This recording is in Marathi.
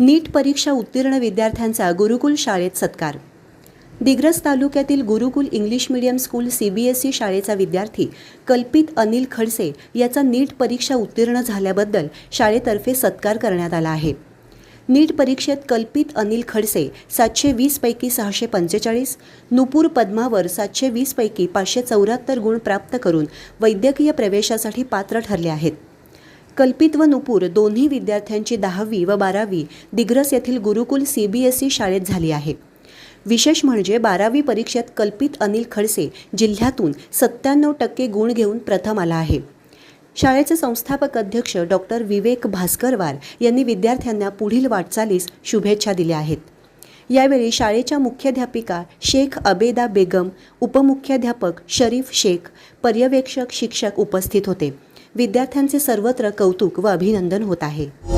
नीट परीक्षा उत्तीर्ण विद्यार्थ्यांचा गुरुकुल शाळेत सत्कार. दिग्रस तालुक्यातील Gurukul English medium school C B S E शाळेचा विद्यार्थी कल्पित अनिल खडसे याचा नीट परीक्षा उत्तीर्ण झाल्याबद्दल शाळेतर्फे सत्कार करण्यात आला आहे. नीट परीक्षेत कल्पित अनिल खडसे सातशे वीसपैकी सहाशे पंचेचाळीस नुपूर पद्मावर सातशे वीसपैकी पाचशे चौऱ्याहत्तर गुण प्राप्त करून वैद्यकीय प्रवेशासाठी पात्र ठरले आहेत. कल्पित व नुपूर दोन्ही विद्यार्थ्यांची दहावी व बारावी दिग्रस येथील गुरुकुल सीबीएसई शाळेत झाली आहे. विशेष म्हणजे बारावी परीक्षेत कल्पित अनिल खडसे जिल्ह्यातून सत्त्याण्णव टक्के गुण घेऊन प्रथम आला आहे. शाळेचे संस्थापक अध्यक्ष डॉक्टर विवेक भास्करवार यांनी विद्यार्थ्यांना पुढील वाटचालीस शुभेच्छा दिल्या आहेत. यावेळी शाळेच्या मुख्याध्यापिका शेख अबेदा बेगम उपमुख्याध्यापक शरीफ शेख पर्यवेक्षक शिक्षक उपस्थित होते. विद्यार्थ्यांचे सर्वत्र कौतुक व अभिनंदन होत आहे.